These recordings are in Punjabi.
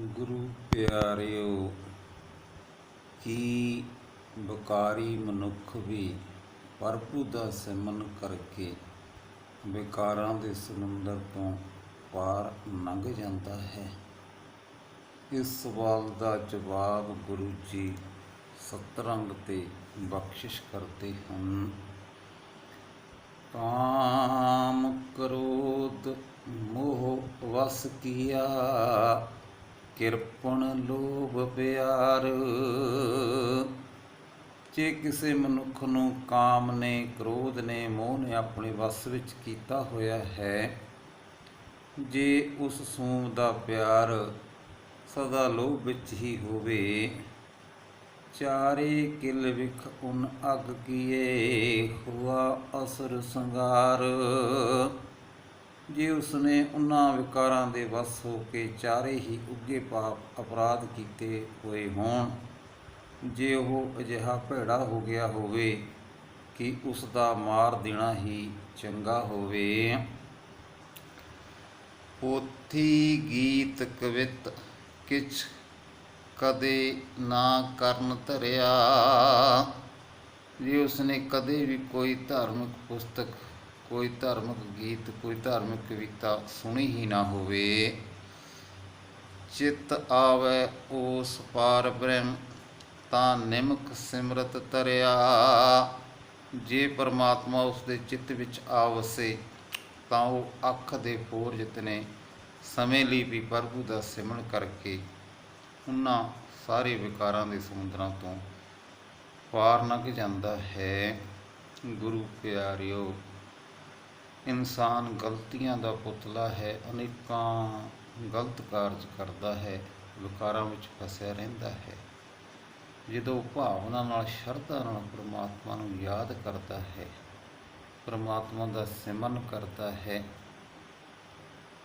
ਗੁਰੂ ਪਿਆਰਿਓ, ਕੀ ਬਕਾਰੀ ਮਨੁੱਖ ਵੀ ਪ੍ਰਭੂ ਦਾ ਸਿਮਰਨ ਕਰਕੇ ਵਿਕਾਰਾਂ ਦੇ ਸਮੁੰਦਰ ਤੋਂ ਪਾਰ ਲੰਘ ਜਾਂਦਾ ਹੈ? ਇਸ ਸਵਾਲ ਦਾ ਜਵਾਬ ਗੁਰੂ ਜੀ ਸਤਰੰਗ ਤੇ ਬਖਸ਼ਿਸ਼ ਕਰਦੇ ਹਨ। ਕਾਮ ਕ੍ਰੋਧ ਮੋਹ ਵਸ ਕੀਆ ਕਿਰਪਣ ਲੋਭ ਪਿਆਰ। ਜੇ ਕਿਸੇ ਮਨੁੱਖ ਨੂੰ ਕਾਮ ਨੇ, ਕ੍ਰੋਧ ਨੇ, ਮੋਹ ਨੇ ਆਪਣੇ ਵਸ ਵਿੱਚ ਕੀਤਾ ਹੋਇਆ ਹੈ, ਜੇ ਉਸ ਸੂਮ ਦਾ ਪਿਆਰ ਸਦਾ ਲੋਭ ਵਿੱਚ ਹੀ ਹੋਵੇ, ਚਾਰੇ ਕਿਲ ਵਿਖ ਉਨ ਅਗ ਕੀਏ ਹੁਆ ਅਸਰ ਸੰਗਾਰ ਜੇ ਉਸਨੇ ਉਹਨਾਂ ਵਿਕਾਰਾਂ ਦੇ ਵਸ ਹੋ ਕੇ ਚਾਰੇ ਹੀ ਉੱਗੇ ਪਾਪ ਅਪਰਾਧ ਕੀਤੇ ਹੋਏ ਹੋਣ, ਜੇ ਉਹ ਅਜਿਹਾ ਭੈੜਾ ਹੋ ਗਿਆ ਹੋਵੇ ਕਿ ਉਸ ਦਾ ਮਾਰ ਦੇਣਾ ਹੀ ਚੰਗਾ ਹੋਵੇ। ਪੋਥੀ ਗੀਤ ਕਵਿਤ ਕਿਛ ਕਦੇ ਨਾ ਕਰਨ ਧਰਿਆ, ਜੇ ਉਸਨੇ ਕਦੇ ਵੀ ਕੋਈ ਧਾਰਮਿਕ ਪੁਸਤਕ ਕੋਈ ਧਾਰਮਿਕ ਗੀਤ, ਕੋਈ ਧਾਰਮਿਕ ਕਵਿਤਾ ਸੁਣੀ ਹੀ ਨਾ ਹੋਵੇ। ਚਿਤ ਆਵੇ ਉਸ ਪਾਰ ਬ੍ਰਹਮ, ਤਾਂ ਨਿਮਕ ਸਿਮਰਤ ਤਰਿਆ। ਜੇ ਪਰਮਾਤਮਾ ਉਸ ਦੇ ਚਿੱਤ ਵਿੱਚ ਆ ਵਸੇ ਤਾਂ ਉਹ ਅੱਖ ਦੇ ਫੋਰ ਜਿਤਨੇ ਸਮੇਂ ਲਈ ਵੀ ਪ੍ਰਭੂ ਦਾ ਸਿਮਰਨ ਕਰਕੇ ਉਹਨਾਂ ਸਾਰੇ ਵਿਕਾਰਾਂ ਦੇ ਸਮੁੰਦਰਾਂ ਤੋਂ ਪਾਰ ਲੰਘ ਜਾਂਦਾ ਹੈ। ਗੁਰੂ ਪਿਆਰਿਓ ਇਨਸਾਨ ਗਲਤੀਆਂ ਦਾ ਪੁਤਲਾ ਹੈ, ਅਨੇਕਾਂ ਗਲਤ ਕਾਰਜ ਕਰਦਾ ਹੈ, ਵਿਕਾਰਾਂ ਵਿੱਚ ਫਸਿਆ ਰਹਿੰਦਾ ਹੈ। ਜਦੋਂ ਭਾਵਨਾ ਨਾਲ, ਸ਼ਰਧਾ ਨਾਲ ਪ੍ਰਮਾਤਮਾ ਨੂੰ ਯਾਦ ਕਰਦਾ ਹੈ, ਪ੍ਰਮਾਤਮਾ ਦਾ ਸਿਮਰਨ ਕਰਦਾ ਹੈ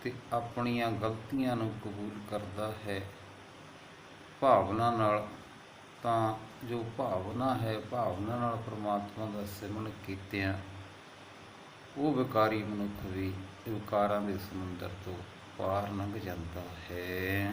ਤੇ ਆਪਣੀਆਂ ਗਲਤੀਆਂ ਨੂੰ ਕਬੂਲ ਕਰਦਾ ਹੈ, ਭਾਵਨਾ ਨਾਲ, ਤਾਂ ਜੋ ਭਾਵਨਾ ਹੈ, ਭਾਵਨਾ ਨਾਲ ਪ੍ਰਮਾਤਮਾ ਦਾ ਸਿਮਰਨ ਕੀਤਿਆਂ ਉਹ ਵਿਕਾਰੀ ਮਨੁੱਖ ਵੀ ਵਿਕਾਰਾਂ ਦੇ ਸਮੁੰਦਰ ਤੋਂ ਪਾਰ ਲੰਘ ਜਾਂਦਾ ਹੈ।